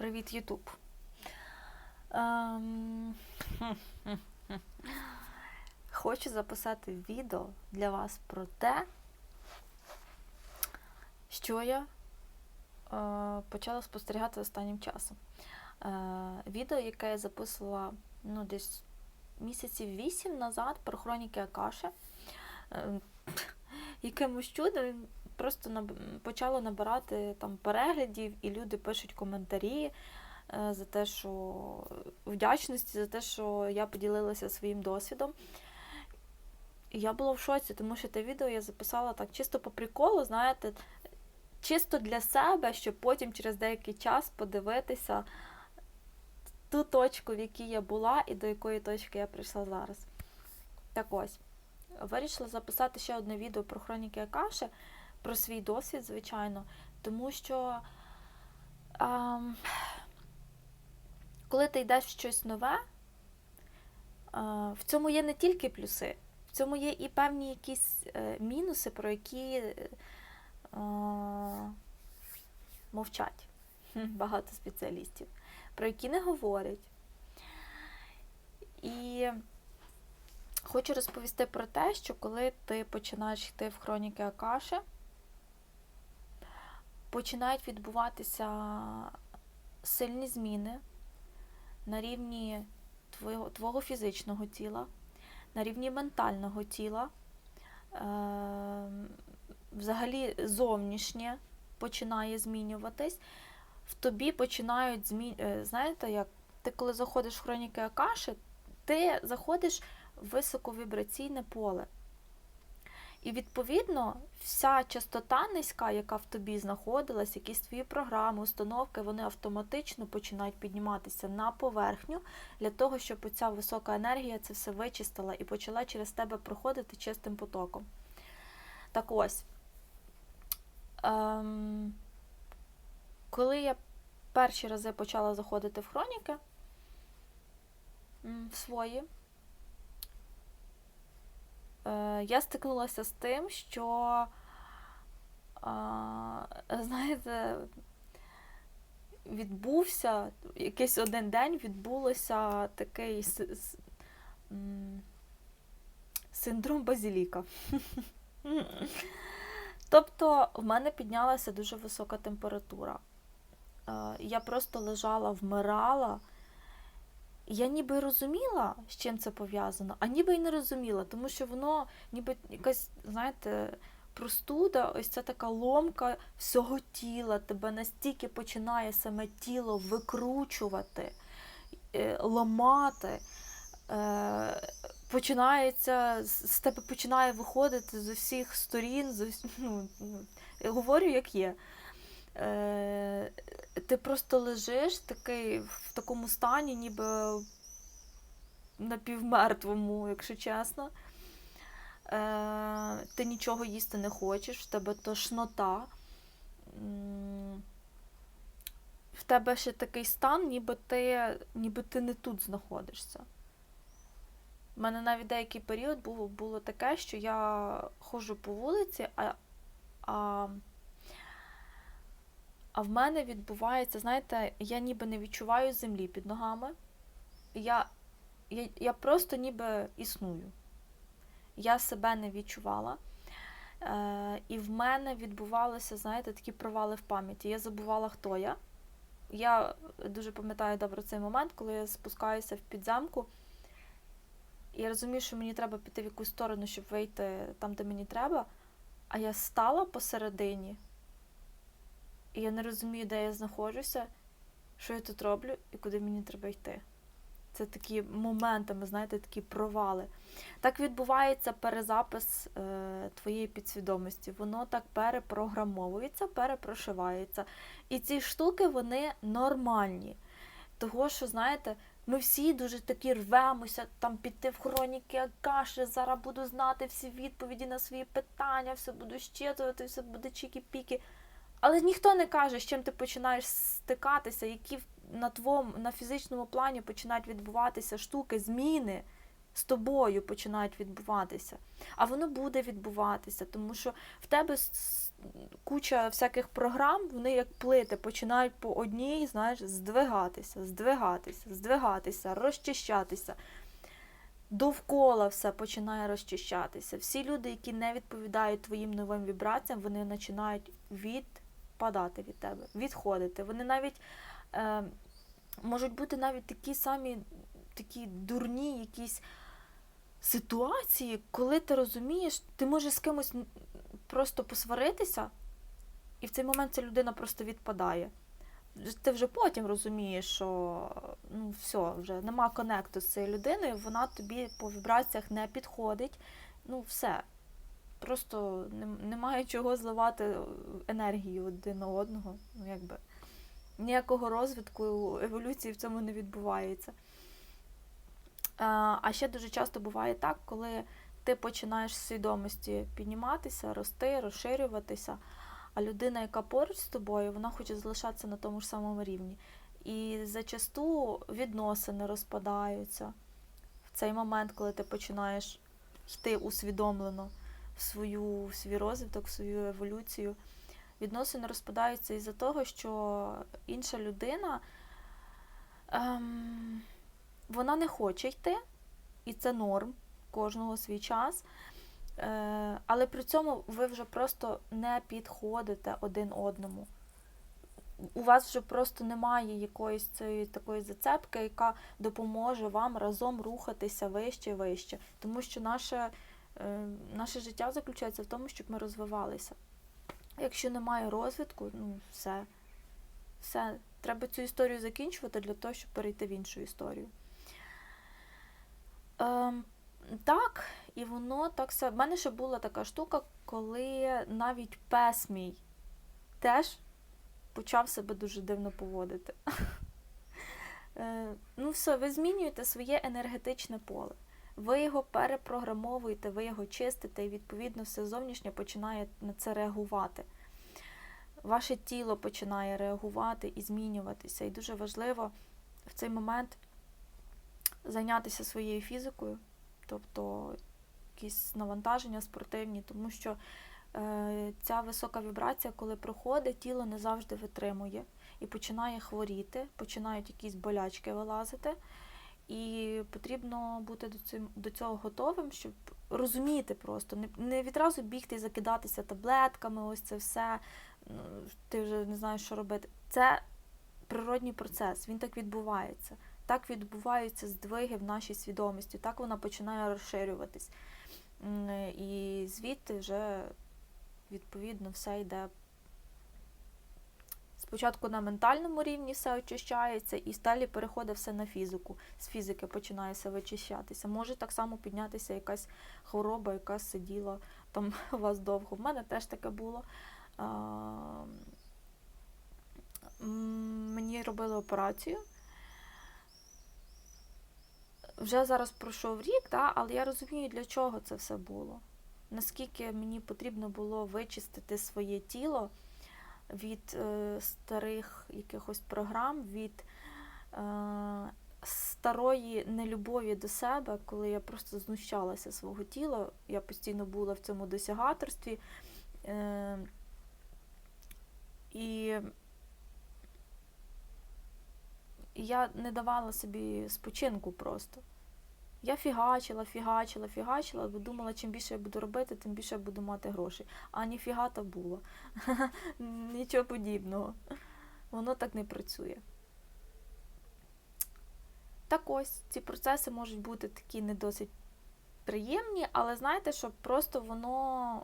Привіт, Ютуб. Ем, Хочу записати відео для вас про те, що я е, почала спостерігати останнім часом. Е, відео, яке я записувала ну, десь місяців вісім назад про хроніки Акаши. Е, якимось чудом просто наб- почало набирати там переглядів, і люди пишуть коментарі е, за те, що вдячності за те, що я поділилася своїм досвідом. І я була в шоці, тому що те відео я записала так чисто по приколу, знаєте, чисто для себе, щоб потім через деякий час подивитися ту точку, в якій я була, і до якої точки я прийшла зараз. Так ось, вирішила записати ще одне відео про хроніки Акаши, про свій досвід, звичайно, тому що ем, коли ти йдеш в щось нове, е, в цьому є не тільки плюси, в цьому є і певні якісь е, мінуси, про які е, мовчать багато спеціалістів, про які не говорять. І хочу розповісти про те, що коли ти починаєш йти в хроніки Акаши, починають відбуватися сильні зміни на рівні твого, твого фізичного тіла, на рівні ментального тіла, е, взагалі зовнішнє починає змінюватись. В тобі починають змі... е, знаєте, як ти коли заходиш в хроніки Акаши, ти заходиш в високовібраційне поле. І відповідно вся частота низька, яка в тобі знаходилась, якісь твої програми, установки, вони автоматично починають підніматися на поверхню для того, щоб оця висока енергія це все вичистила і почала через тебе проходити чистим потоком. Так ось, ем, коли я перші рази почала заходити в хроніки в свої, я стикнулася з тим, що, знаєте, відбувся якийсь один день відбулося такий синдром базіліка. Тобто в мене піднялася дуже висока температура. Е, Я просто лежала, вмирала. Я ніби розуміла, з чим це пов'язано, а ніби й не розуміла, тому що воно ніби якась, знаєте, простуда, ось ця така ломка всього тіла, тебе настільки починає саме тіло викручувати, е, ламати. Е, Починається, з тебе починає виходити з усіх сторін, з ну, ну, говорю, як є. Е, ти просто лежиш такий в такому стані, ніби напівмертвому, якщо чесно. Е, ти нічого їсти не хочеш, в тебе тошнота. В тебе ще такий стан, ніби ти, ніби ти не тут знаходишся. У мене навіть деякий період було, було таке, що я ходжу по вулиці, а, а, а в мене відбувається, знаєте, я ніби не відчуваю землі під ногами. Я, я, я просто ніби існую. Я себе не відчувала. Е, і в мене відбувалися, знаєте, такі провали в пам'яті. Я забувала, хто я. Я дуже пам'ятаю добре цей момент, коли я спускаюся в підземку. Я розумію, що мені треба піти в якусь сторону, щоб вийти там, де мені треба. А я стала посередині, і я не розумію, де я знаходжуся, що я тут роблю і куди мені треба йти. Це такі моментами, знаєте, такі провали. Так відбувається перезапис е, твоєї підсвідомості. Воно так перепрограмовується, перепрошивається. І ці штуки вони нормальні. Того, що, знаєте, ми всі дуже такі рвемося там піти в хроніки Акаши, зараз буду знати всі відповіді на свої питання, все буду щитувати, все буде чікі-піки. Але ніхто не каже, з чим ти починаєш стикатися, які на твоєму на фізичному плані починають відбуватися штуки, зміни з тобою починають відбуватися. А воно буде відбуватися, тому що в тебе куча всяких програм, вони як плити починають по одній, знаєш, здвигатися, здвигатися, здвигатися, розчищатися. Довкола все починає розчищатися. Всі люди, які не відповідають твоїм новим вібраціям, вони починають відпадати від тебе, відходити. Вони навіть е, можуть бути навіть такі самі такі дурні якісь ситуації, коли ти розумієш, ти можеш з кимось просто посваритися, і в цей момент ця людина просто відпадає. Ти вже потім розумієш, що ну все, вже нема конекту з цією людиною, вона тобі по вібраціях не підходить. Ну, все. Просто нем- немає чого зливати енергію один на одного. Ну, якби ніякого розвитку, еволюції в цьому не відбувається. А а ще дуже часто буває так, коли ти починаєш з свідомості підніматися, рости, розширюватися, а людина, яка поруч з тобою, вона хоче залишатися на тому ж самому рівні. І зачасту відносини розпадаються в цей момент, коли ти починаєш йти усвідомлено в свою в свій розвиток, в свою еволюцію. Відносини розпадаються із-за того, що інша людина ем, вона не хоче йти, і це норм кожного свій час. Е, але при цьому ви вже просто не підходите один одному. У вас вже просто немає якоїсь цієї такої зацепки, яка допоможе вам разом рухатися вище і вище. Тому що наше, наше життя заключається в тому, щоб ми розвивалися. Якщо немає розвитку, ну все. Все. Треба цю історію закінчувати для того, щоб перейти в іншу історію. Ем, так, і воно так все. В мене ще була така штука, коли навіть пес мій теж почав себе дуже дивно поводити. Е, Ну, все, ви змінюєте своє енергетичне поле. Ви його перепрограмовуєте, ви його чистите, і відповідно все зовнішнє починає на це реагувати. Ваше тіло починає реагувати і змінюватися. І дуже важливо в цей момент зайнятися своєю фізикою, тобто якісь навантаження спортивні, тому що е, ця висока вібрація, коли проходить, тіло не завжди витримує і починає хворіти, починають якісь болячки вилазити. І потрібно бути до цього готовим, щоб розуміти просто, не не відразу бігти і закидатися таблетками, ось це все. Ну, ти вже не знаєш, що робити. Це природній процес, він так відбувається. Так відбуваються здвиги в нашій свідомості, так вона починає розширюватись. І звідти вже відповідно все йде. Спочатку на ментальному рівні все очищається, і далі переходить все на фізику. З фізики починає все вичищатися. Може так само піднятися якась хвороба, яка сиділа там у вас довго. В мене теж таке було. Мені робили операцію. Вже зараз пройшов рік, та, але я розумію, для чого це все було. Наскільки мені потрібно було вичистити своє тіло від е, старих якихось програм, від е, старої нелюбові до себе, коли я просто знущалася свого тіла, я постійно була в цьому досягаторстві. Е, і я не давала собі спочинку просто. Я фігачила, фігачила, фігачила, бо думала, чим більше я буду робити, тим більше я буду мати грошей. А ніфіга то було. Нічого подібного. Воно так не працює. Так ось, ці процеси можуть бути такі не досить приємні, але знаєте, що просто воно,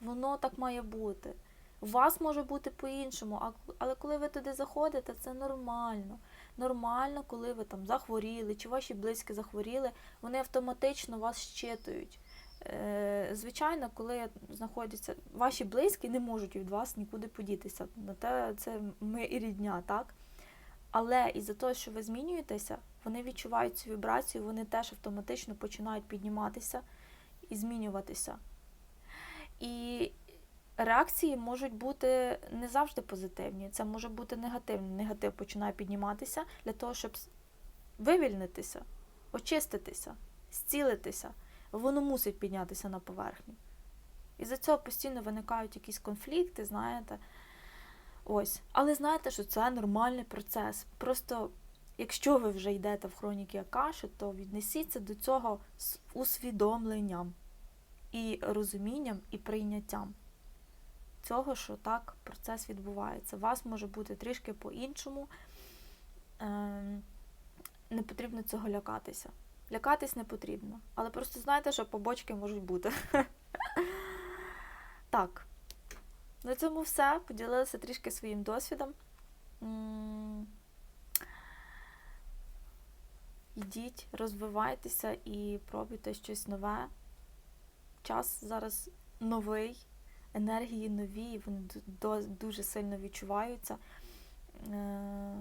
воно так має бути. У вас може бути по-іншому, але коли ви туди заходите, це нормально. Нормально, коли ви там захворіли, чи ваші близькі захворіли, вони автоматично вас щитують. Е, Звичайно, коли знаходяться ваші близькі, не можуть від вас нікуди подітися. На те це ми і рідня, так? Але із-за того, що ви змінюєтеся, вони відчувають цю вібрацію, вони теж автоматично починають підніматися і змінюватися. І реакції можуть бути не завжди позитивні, це може бути негативний. Негатив починає підніматися для того, щоб вивільнитися, очиститися, зцілитися. Воно мусить піднятися на поверхню. І за цього постійно виникають якісь конфлікти, знаєте. Ось. Але знаєте, що це нормальний процес. Просто, якщо ви вже йдете в хроніки Акаші, то віднесіться до цього з усвідомленням і розумінням, і прийняттям цього, що так процес відбувається. У вас може бути трішки по-іншому. Ем, Не потрібно цього лякатися. Лякатись не потрібно. Але просто знайте, що побочки можуть бути. Так. На цьому все. Поділилася трішки своїм досвідом. Йдіть, розвивайтеся і пробуйте щось нове. Час зараз новий, енергії нові, вони дуже сильно відчуваються. Е,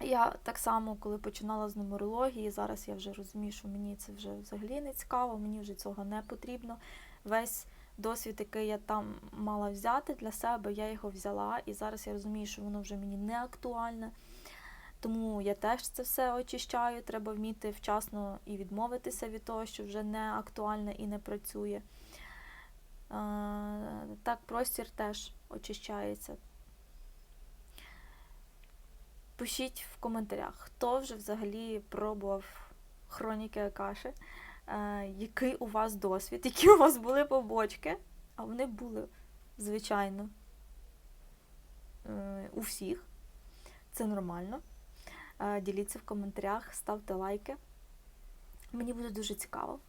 Я так само, коли починала з нумерології, зараз я вже розумію, що мені це вже взагалі не цікаво, мені вже цього не потрібно. Весь досвід, який я там мала взяти для себе, я його взяла, і зараз я розумію, що воно вже мені не актуальне. Тому я теж це все очищаю. Треба вміти вчасно і відмовитися від того, що вже не актуальне і не працює. Так, простір теж очищається. Пишіть в коментарях, хто вже взагалі пробував хроніки Акаши, е, який у вас досвід, які у вас були побочки, а вони були, звичайно, е, у всіх. Це нормально. Е, Діліться в коментарях, ставте лайки. Мені буде дуже цікаво.